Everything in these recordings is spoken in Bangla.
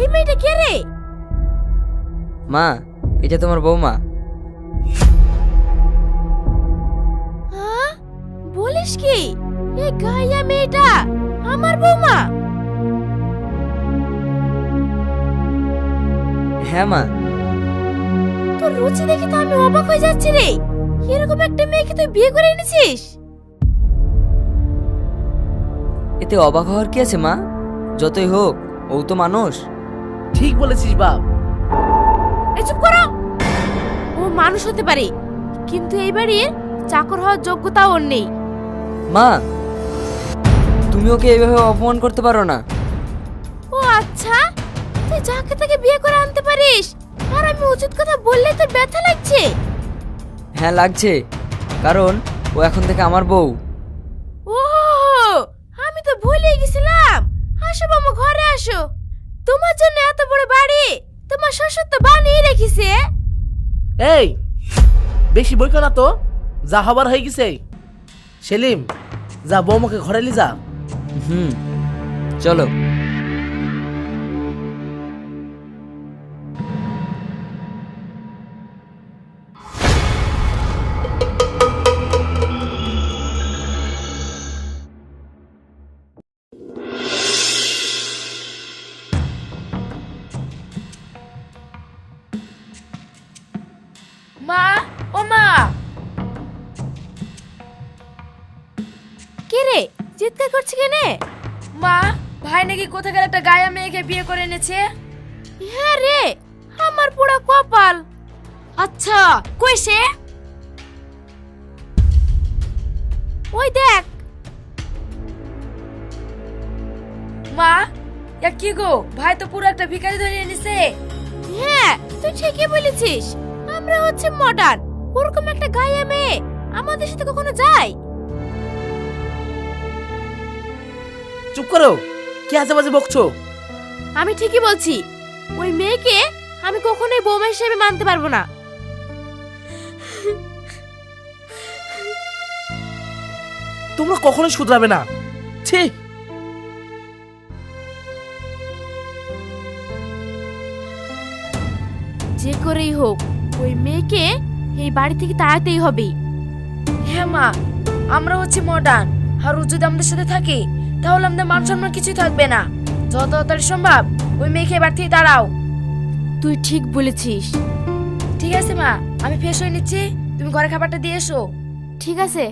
এই মেয়েটা কে রে? মা এটা তোমার বৌমা। হ্যাঁ? বলিস কি? এই গাইয়া মেয়েটা আমার বৌমা। হ্যাঁ মা। তোর রুচি দেখে তো আমি অবাক হয়ে যাচ্ছি রে। এরকম একটা মেয়েকে তুই বিয়ে করে এনেছিস? এতে অবাক হওয়ার কি আছে মা? যতই হোক ও তো মানুষ। ঠিক বলেছিস বাপ। চুপ করো। ও মানুষ হতে পারে কিন্তু এই বাড়ির চাকর হওয়ার যোগ্যতা ওর নেই। মা তুমি ওকে এইভাবে অপমান করতে পারো না। ও আচ্ছা তুই যাকে তাকে বিয়ে করে আনতে পারিস আর আমি উচিত কথা বললে তোর ব্যথা লাগছে। হ্যাঁ লাগছে কারণ ও এখন থেকে আমার বউ। ও আমি তো ভুলে গেছিলাম। আসো মামা ঘরে আসো। তোমার জন্য এত বড় বাড়ি? তোমার শ্বশুর তো বানিয়ে রেখেছে। এই বেশি বইকো না তো যা হবার হয়ে গেছে। সেলিম যা বৌমাকে ঘরে লি যা। হুম চলো। মা, ও মা। কে রে? চিৎকার করছে কেনে? মা, ভাই নাকি কোথাকার একটা গায়া মেয়েকে বিয়ে করে এনেছে? হ্যাঁ রে, আমার পুরো কপাল। আচ্ছা কই সে? ওই দেখ। মা কি গো? ভাই তো পুরো একটা ভিখারি ধরে এনেছে। হ্যাঁ তুই ঠিকই বলেছিস। আমরা হচ্ছে মডার্ন ওরকম একটা গায়ে মেয়ে আমাদের সাথে কখনো যায়? চুপ করো। কি বাজে বকছো? আমি ঠিকই বলছি। ওই মেয়েকে আমি কখনোই বৌমা হিসেবে মানতে পারব না। তোমরা কখনোই শুধরাবে না। ছি। যে করেই হোক ওই মেয়েকে এই বাড়ি থেকে তাড়াতেই হবে। হ্যাঁ মা আমরা হচ্ছে মডার্ন আর ও যদি আমাদের সাথে থাকে তাহলে আমাদের মান সম্মান কিছুই থাকবে না। যত তাড়াতাড়ি সম্ভব ওই মেয়েকে এবার থেকে দাঁড়াও তুই ঠিক বলেছিস। ঠিক আছে মা আমি ফ্রেশ হয়ে নিচ্ছি। তুমি ঘরে খাবারটা দিয়ে এসো। ঠিক আছে।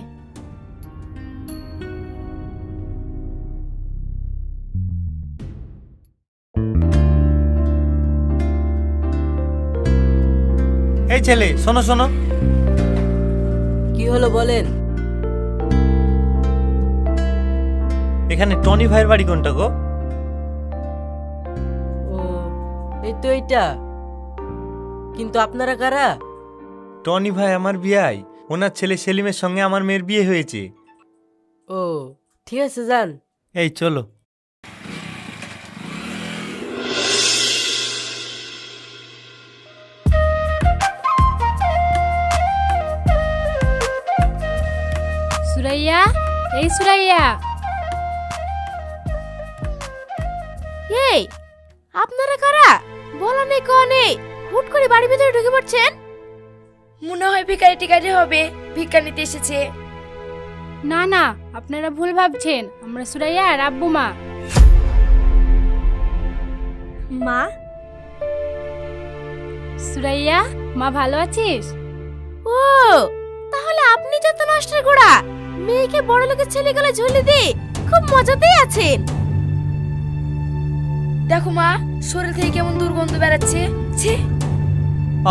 এই ছেলে শোনো শোনো। কি হলো বলেন? এখানে টনি ভাইয়ের বাড়ি কোনটা গো? ও এই তো এইটা। কিন্তু আপনারা কারা? টনি ভাই আমার বিয়াই। ওনার ছেলে সেলিমের সঙ্গে আমার মেয়ের বিয়ে হয়েছে। ও ঠিক আছে যান। এই চলো। এই সুরাইয়া। এই আপনারা কারা? বলা নেই কওয়া নেই। হুট করে বাড়ির ভিতরে ঢুকে পড়ছেন? মনে হয় ভিখারি টিকারি হবে। ভিক্ষা নিতে এসেছে। না না আপনারা ভুল ভাবছেন। আমরা সুরাইয়া আর আব্বু মা। মা? সুরাইয়া মা ভালো আছিস? ও তাহলে আপনি যত নষ্টের গোড়া। মেয়েকে বড় লোকের ছেলে গলে ঝুলি দিয়ে খুব মজাতেই আছেন। দেখো মা শরীর থেকে কেমন দুর্গন্ধ বেড়াচ্ছে। ছি।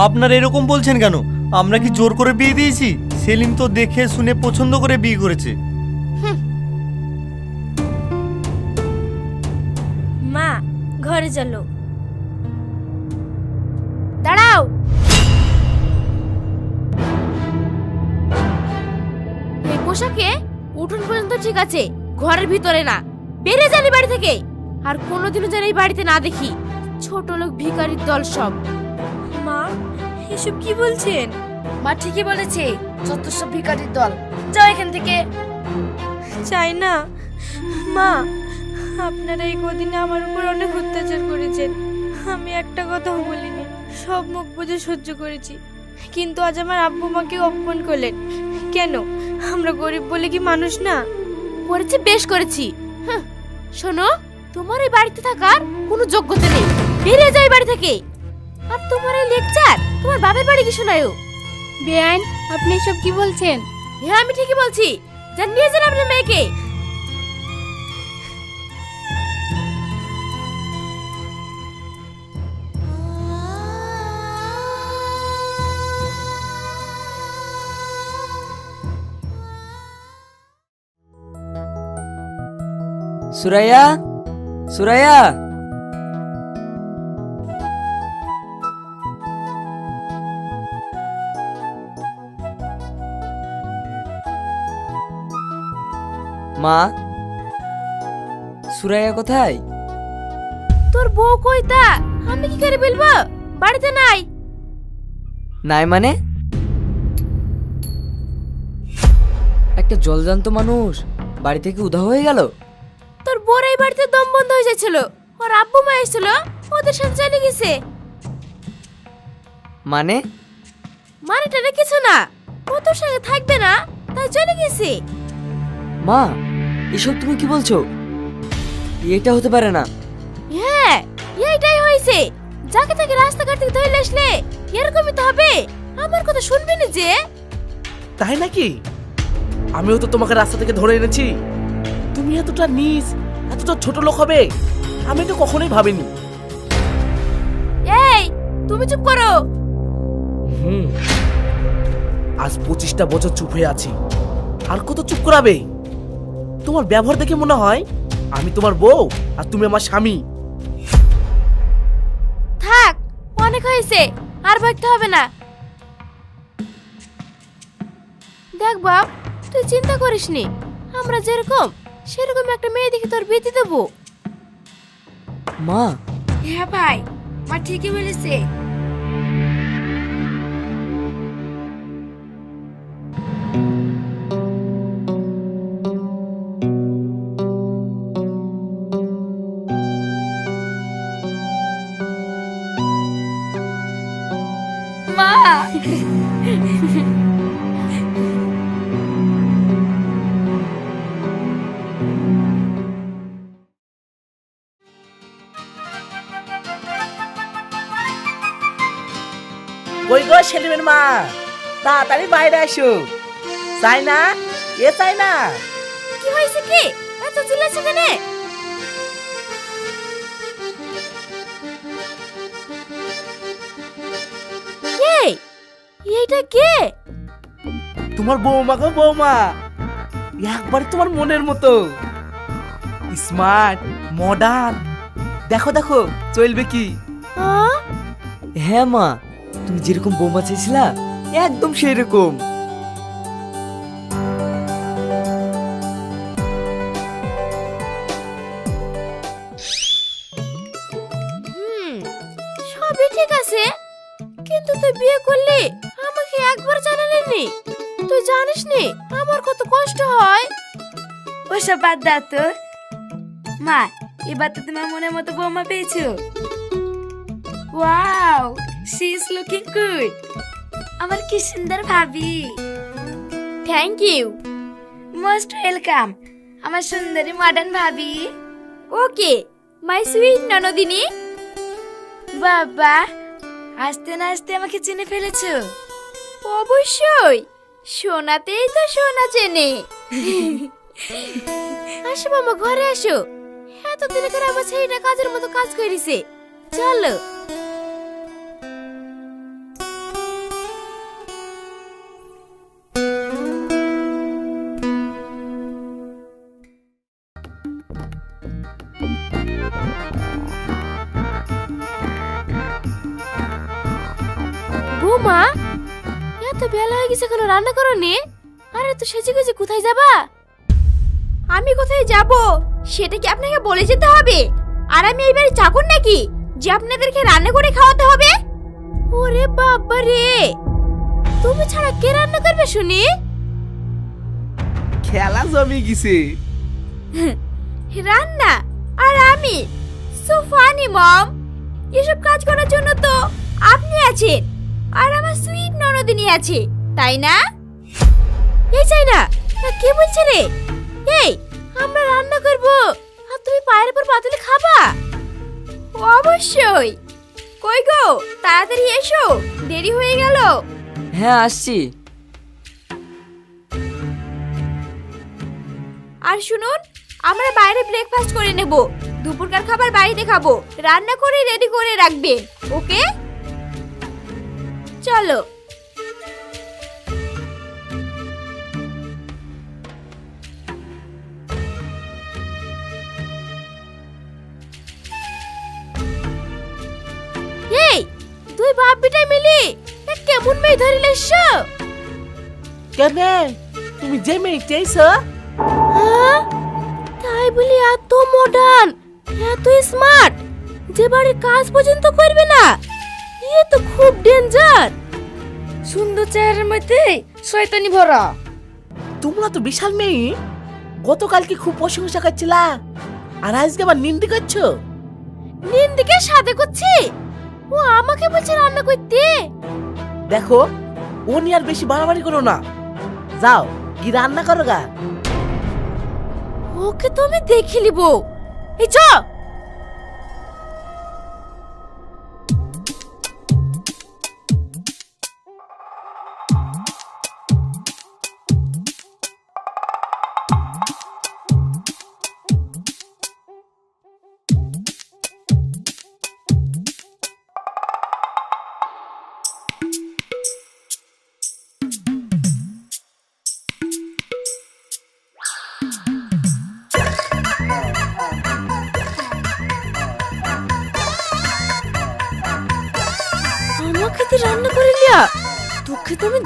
আপনারা এরকম বলছেন কেন? আমরা কি জোর করে বিয়ে দিয়েছি? সেলিম তো দেখে শুনে পছন্দ করে বিয়ে করেছে। মা ঘরে চলো। পোশাকে উঠোন পর্যন্ত ঠিক আছে ঘরের ভিতরে না। বেরিয়ে এই বাড়ি থেকে। আর কোনোদিনও যেন এই বাড়িতে না দেখি। ছোট লোক ভিখারির দল সব। মা এসব কি বলছেন? মা ঠিকই বলেছে যত সব ভিখারির দল। যাও এখান থেকে। চাই না। মা আপনারা এই কদিনে আমার উপর অনেক অত্যাচার করেছেন। আমি একটা কথাও বলিনি। সব মুখ বুঝে সহ্য করেছি। কিন্তু আজ আমার আব্বু মাকে অপমান করলেন। কেন? আমরা গরিব বলে কি মানুষ না? করেছি বেশ করেছি। হাহ, শোনো তোমার এই বাড়িতে থাকার কোনো যোগ্যতা নেই। বেরিয়ে যাই বাড়ি থেকে। আর তোমার এই লেকচার তোমার বাবার বাড়ি কি শোনায়ও? বেআইন আপনি সব কি বলছেন? হ্যাঁ আমি ঠিকই বলছি। যা নিয়ে যান আপনার মেয়েকে। সুরাইয়া? সুরাইয়া? মা সুরাইয়া কোথায়? তোর বউ কই তা? আমি কি করে বলব? বাড়িতে নাই। নাই মানে? একটা জলজান্ত মানুষ বাড়ি থেকে উধাও হয়ে গেল? তোর এই বাড়িতে দম বন্ধ হয়ে যাচ্ছিল। ওর আব্বু মা এসেছিল ওদের সাথে চলে গেছে। মানে? মানে টানে কিছু না। ও তোর সঙ্গে থাকবে না তাই চলে গেছে। মা এসব তুমি কি বলছো? এটা হতে পারে না। হ্যাঁ এইটাই হয়েছে। যাকে তাকে রাস্তাঘাট থেকে ধরে আসলে এরকমই তো হবে। আমার কথা শুনবি না যে? তাই নাকি? আমিও তো তোমাকে রাস্তা থেকে ধরে এনেছি। তুমি এতটা নিজ এতটা ছোট লোক হবে। আমি তো কখনোই ভাবিনি। এই তুমি চুপ করো। হুম। আজ পঁচিশটা বছর চুপ হয়ে আছি। আর কত চুপ করাবে? তোমার ব্যবহার দেখে মনে হয় আমি তোমার বউ আর তুমি আমার স্বামী। থাক অনেক হয়েছে আর ভাবতে হবে না। দেখ বাপ তুই চিন্তা করিস নি আমরা যেরকম সেরকম একটা মেয়ে দেখে তোর বিয়ে দিয়ে দেবো। মা। হ্যাঁ ভাই মা ঠিকই বলেছে। সেলিমের মা তাড়াতাড়ি বাইরে আসো। চাই না? এ চাই না। কি হয়েছে কি? এত চিল্লাচ্ছে কেন? এই এইটা কে? তোমার বৌমা গো বৌমা। একবার তোমার মনের মতো। Smart modern. দেখো দেখো চলবে কি? হ্যাঁ মা। তুমি যেরকম বৌমা চেয়েছিলা একদম সেই রকম সবই ঠিক আছে। কিন্তু তুই বিয়ে করলি আমাকে একবার জানালি তুই জানিস নি আমার কত কষ্ট হয়। ওসব বাদ দাও তো। মা এবার তো তোমার মনের মতো বৌমা পেয়েছ। Wow! She is looking good আমার কি সুন্দর ভাবি। থ্যাংক ইউ মোস্ট ওয়েলকাম আমার সুন্দরী মডার্ন ভাবি। ওকে মাই সুইট ননদিনী। বাবা আসতে না আসতে আমাকে চিনে ফেলেছো? অবশ্যই সোনাতেই তো সোনা চেনে। আসো মামা ঘরে আসো। এতদিন করে আমার ছেলেটা কাজের মতো কাজ করেছে। চলো। বেলা হয়ে গেছে এখনও রান্না করনি? আরে তো সেজে গুজে কোথায় যাবা? আমি কোথায় যাব? সেটা কি আপনাকে বলে যেতে হবে? আর আমি এই বাড়ি চাকর নাকি যে আপনাদেরকে রান্না করে খাওয়াতে হবে? ওরে বাবা রে! তুমি ছাড়া কে রান্না করবে শুনি? খেলা জমি গেছে। রান্না? আর আমি? সো ফানি মম এসব কাজ করার জন্য তো আপনি আছেন। আর আমার সুইট ননদিনী আছে তাই না? এই চাই না কে বলছে রে? এই আমরা রান্না করব। আর তুমি পায়ের উপর পাতলে খাবা? অবশ্যই। কই গো তাড়াতাড়ি এসো দেরি হয়ে গেল। হ্যাঁ আসছি। আর শুনুন আমরা বাইরে ব্রেকফাস্ট করে নেব। দুপুরকার খাবার বাড়িতে খাব। রান্না করে রেডি করে রাখবেন ওকে? চলো। এই তুই বাপ বেটাই মিলি? এ কেমন মেয়ে ধরিলে এসছো কেন তুমি যে মেয়ে চেয়েছ হ্যাঁ? তাই বলি এত মডার্ন এত স্মার্ট যে বাড়ির কাজ পর্যন্ত করবে না? ইয়ে তো খুব ডেঞ্জার সুন্দর চেহারার মধ্যে শয়তানি ভরা। তোমরা তো বিশাল মেয়ে। গতকালকে খুব প্রশংসা করছিলা? আর আজকে আবার নিন্দি করছ? নিন্দিকে সাথে করছি? ও আমাকে বলছে রান্না করতে। দেখো ও নিয়ে আর বেশি বাড়াবাড়ি করো না। যাও কি রান্না করো গা? ওকে তো আমি দেখে নিব। এই চ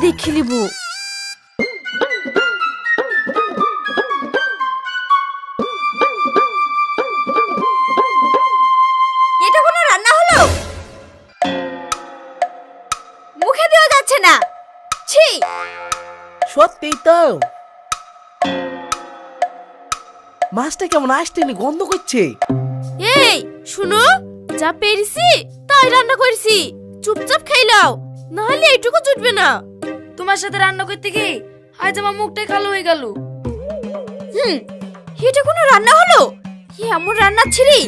দেখে নিব। এটা কোনো রান্না হলো? মুখে দেওয়া যাচ্ছে না। ছি। সত্যি তো। মাছটা কেমন আসতেনি গন্ধ করছে? এই শুনো যা পেরেছি তাই রান্না করেছি। চুপচাপ খাইলাও নাহলে এইটুকু জুটবে না। তোমার সাথে রান্না করতে গিয়ে আজ আমার মুখটাই কালো হয়ে গেল। হুম, এটা কোনো রান্না হলো? এ এমন রান্না ছিলি,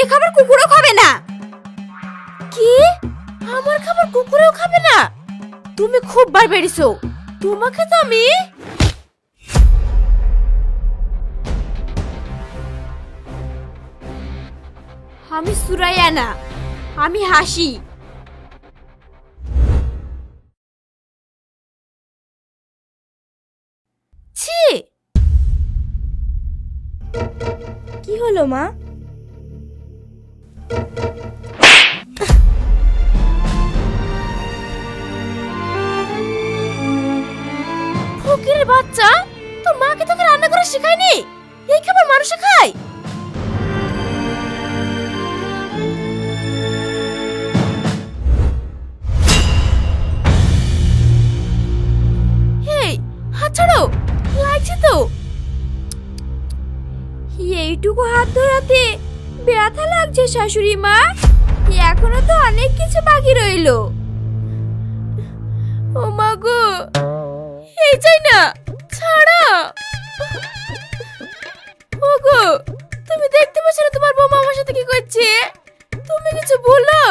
এ খাবার কুকুরও খাবে না। কি? আমার খাবার কুকুরেও খাবে না? তুমি খুব বার বেরিয়েছো। তোমাকে তো আমি আমি সুরাইয়া না আমি হাসি। কি হলো মা? লাগছে শাশুড়ি মা এখনও তো অনেক কিছু বাকি রইল। ও মা গো এই চাই না ছাড়া। ও গো তুমি দেখতে পাচ্ছ না তোমার বৌমা আমার সাথে কি করছে? তুমি কিছু বলো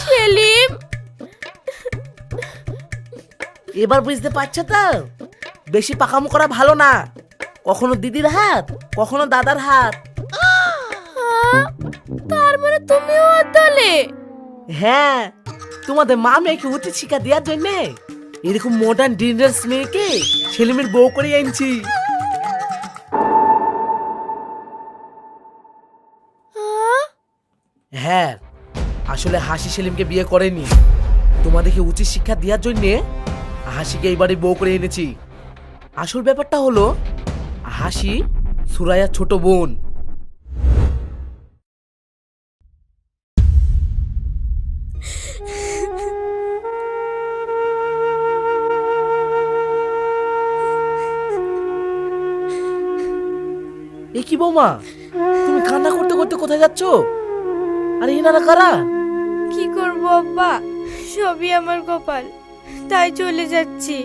সেলিম। এবার বুঝতে পারছ তো? বেশি পাকামো করা ভালো না। কখনো দিদির হাত কখনো দাদার হাত। তুমিও ওর দলে হ্যাঁ তোমাদের মা মেয়েকে উচিত শিক্ষা দেওয়ার জন্য এরকম মডার্ন ডিনার্স মেয়েকে ছেলেমেয়ের বউ করে আনছি হ্যাঁ? হ্যাঁ আসলে হাসি সেলিমকে বিয়ে করেনি। তোমাদেরকে উচিত শিক্ষা দেওয়ার জন্যে হাসিকে এইবারে বউ করে এনেছি। আসল ব্যাপারটা হলো হাসি সুরাইয়ার ছোট বোন। বৌমা তুমি কান্না করতে করতে কোথায় যাচ্ছ? আর এনারা কারা? কি করব আব্বা? সবই আমার কপাল তাই চলে যাচ্ছি।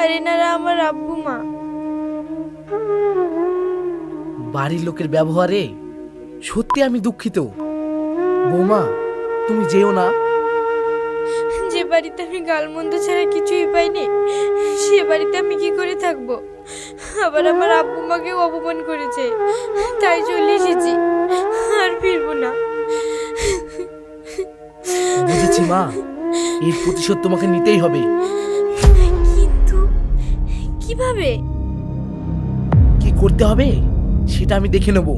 আর এনারা আমার আব্বু মা। বাড়ির লোকের ব্যবহারে সত্যি আমি দুঃখিত। বৌমা তুমি যেও না। যে বাড়িতে আমি গালমন্দ ছাড়া কিছুই পাইনি সে বাড়িতে আমি কি করে থাকব? আবার আমার আব্বু মাকেও অপমান করেছে। তাই চলে এসেছি। আর ফিরবো না। বুঝেছি মা এর প্রতিশোধ তোমাকে নিতেই হবে। কিন্তু কীভাবে? কি করতে হবে? সেটা আমি দেখে নেব।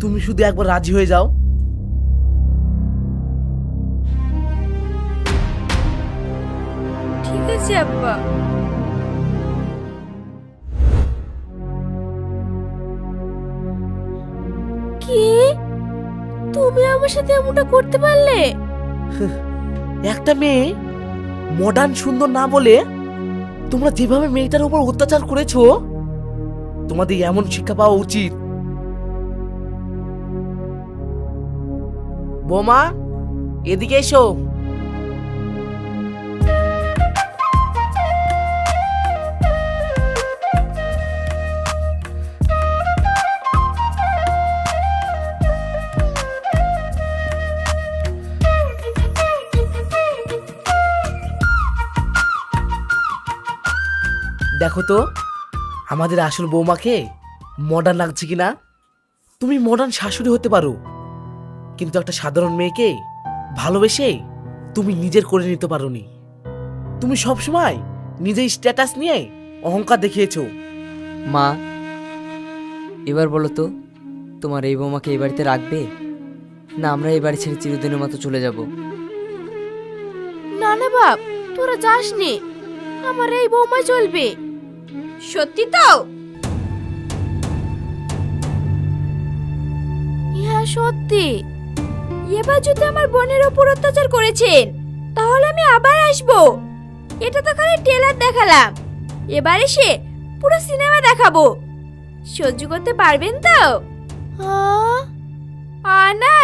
তুমি শুধু একবার রাজি হয়ে যাও। ঠিক আছে আব্বা। তুমি আমার সাথে এমনটা করতে পারলে? একটা মেয়ে মডার্ন সুন্দর না বলে তোমরা যেভাবে মেয়েটার উপর অত্যাচার করেছ, তোমাদের এমন শিক্ষা পাওয়া উচিত। বোমা, এদিকে এসো। দেখো তো আমাদের আসল বৌমাকে মডার্ন লাগছে কিনা? তুমি মডার্ন শাশুড়ি হতে পারো কিন্তু একটা সাধারণ মেয়েকে ভালোবেসে তুমি নিজের করে নিতে পারোনি। তুমি সবসময় নিজের স্ট্যাটাস নিয়ে অহংকার দেখিয়েছো। মা এবার বলো তো তোমার এই বৌমাকে এই বাড়িতে রাখবে? না আমরা এই বাড়ি ছেড়ে চিরদিনের মতো চলে যাব? না না বাপ তোরা যাস নে আমার এই বৌমা চলবে। সত্যি তো? হ্যাঁ সত্যি। এবার যদি আমার বোনের ওপর অত্যাচার করেছেন তাহলে আমি আবার আসব। এটা তো খালি টেলার দেখালাম। এবার এসে পুরো সিনেমা দেখাবো। সহ্য করতে পারবেন তো? আনা